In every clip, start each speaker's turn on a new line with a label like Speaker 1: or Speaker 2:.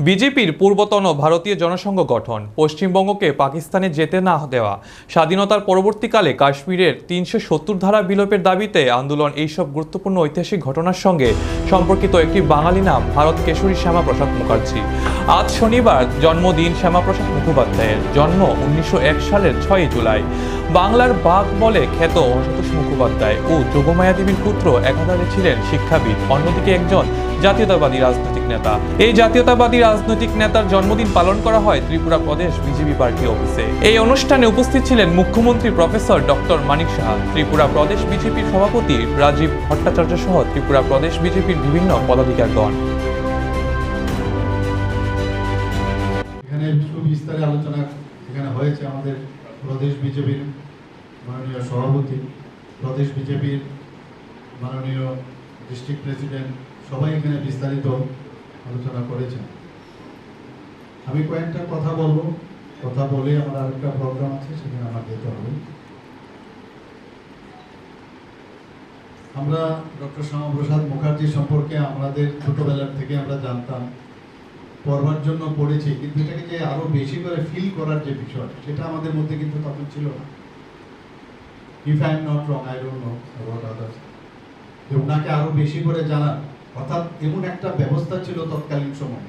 Speaker 1: বিজেপির পূর্বতন ভারতীয় জনসংঘ গঠন, পশ্চিমবঙ্গকে পাকিস্তানে যেতে না দেওয়া, স্বাধীনতার পরবর্তীকালে কাশ্মীরের তিনশো সত্তর ধারা বিলোপের দাবিতে আন্দোলন এইসব গুরুত্বপূর্ণ ঐতিহাসিক ঘটনার সঙ্গে সম্পর্কিত একটি বাঙালি নাম, ভারত কেশরী শ্যামাপ্রসাদ মুখার্জি। আজ শনিবার জন্মদিন শ্যামাপ্রসাদ মুখোপাধ্যায়ের জন্ম উনিশশো এক সালের ছয়ই জুলাই। বাংলার বাঘ বলে খ্যাত অসন্তোষ মুখোপাধ্যায় ও যোগমায়া দেবীর পুত্র একাধারে ছিলেন শিক্ষাবিদ, অন্যদিকে একজন জাতীয়তাবাদী রাজনৈতিক নেতা। এই জাতীয়তাবাদী রাজনৈতিক নেতার জন্মদিন পালন করা হয় ত্রিপুরা প্রদেশ বিজেপি পার্টি অফিসে। এই অনুষ্ঠানে উপস্থিত ছিলেন মুখ্যমন্ত্রী প্রফেসর ডক্টর মানিক সাহা, ত্রিপুরা প্রদেশ বিজেপির সভাপতি রাজীব ভট্টাচার্য সহ ত্রিপুরা প্রদেশ বিজেপির বিভিন্ন পদাধিকারগণ।
Speaker 2: এখানে সুবিস্তারে আলোচনা এখানে হয়েছে আমাদের প্রদেশ বিজেপির মাননীয় সভাপতি, প্রদেশ বিজেপির মাননীয় ডিস্ট্রিক্ট প্রেসিডেন্ট, সবাই এখানে বিস্তারিত আলোচনা করেছেন। আমি কয়েকটা কথা বলব। কথা বলে আমার আরেকটা প্রোগ্রাম আছে, সেখানে আমার যেতে হবে। আমরা ডক্টর শ্যামাপ্রসাদ মুখার্জি সম্পর্কে আমাদের ছোটবেলার থেকে আমরা জানতাম, পড়বার জন্য পড়েছি, কিন্তু এটাকে যে আরও বেশি করে ফিল করার যে বিষয়, সেটা আমাদের মধ্যে কিন্তু তখন ছিল না। If I am not wrong I don't know about others যে ওনাকে আরও বেশি করে জানার, অর্থাৎ এমন একটা ব্যবস্থা ছিল তৎকালীন সময়।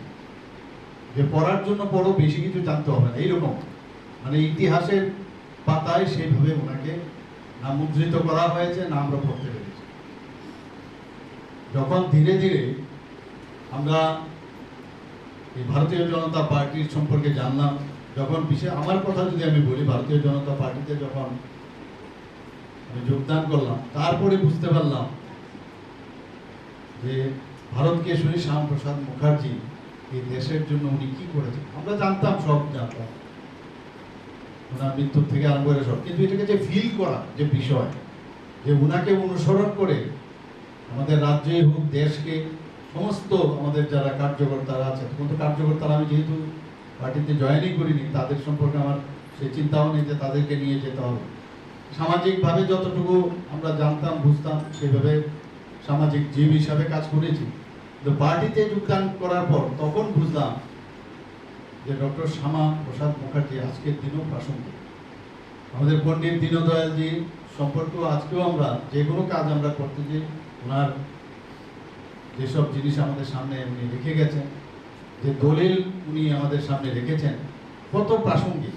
Speaker 2: যে পড়ার জন্য বড় বেশি কিছু জানতে হবে না। এইরকম। মানে ইতিহাসের পাতায় সেইভাবে ওনাকে না মুদ্রিত করা হয়েছে না আমরা পড়তে পেরেছি। যখন ধীরে ধীরে আমরা এই ভারতীয় জনতা পার্টির সম্পর্কে জানলাম, যখন বিশেষ আমার কথা যদি আমি বলি, ভারতীয় জনতা পার্টিতে যখন আমি যোগদান করলাম, তারপরে বুঝতে পারলাম যে ভারত কেশরী শ্যামপ্রসাদ মুখার্জি এই দেশের জন্য উনি কি করেছেন? আমরা জানতাম সব জানতাম ওনার মৃত্যুর থেকে আরম্ভ করে সব। কিন্তু এটাকে যে ফিল করা, যে বিষয়, যে ওনাকে অনুসরণ করে আমাদের রাজ্যে হোক, দেশকে, সমস্ত আমাদের যারা কার্যকর্তারা আছে, তখন তো কার্যকর্তারা আমি যেহেতু পার্টিতে জয়েনই করিনি, তাদের সম্পর্কে আমার সে চিন্তাও নেই যে তাদেরকে নিয়ে যেতে হবে। সামাজিকভাবে যতটুকু আমরা জানতাম, বুঝতাম, সেভাবে সামাজিক জীব হিসাবে কাজ করেছি। পার্টিতে যোগদান করার পর তখন বুঝলাম যে ডক্টর শ্যামা প্রসাদ মুখার্জি আজকের দিনেও প্রাসঙ্গিক। আমাদের পণ্ডিত দীনদয়ালজি সম্পর্কেও আজকেও আমরা যে কোনো কাজ আমরা করতে যাই ওনার যেসব জিনিস আমাদের সামনে উনি রেখে গেছেন, যে দলিল উনি আমাদের সামনে রেখেছেন, কত প্রাসঙ্গিক।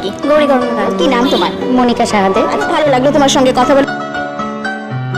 Speaker 3: আচ্ছা, আপনার নামটা কি
Speaker 4: গৌরী গঙ্গা।
Speaker 3: কি নাম তোমার?
Speaker 4: মনিকা সাহাদে।
Speaker 3: আচ্ছা ভালো লাগল তোমার সঙ্গে কথা বলে।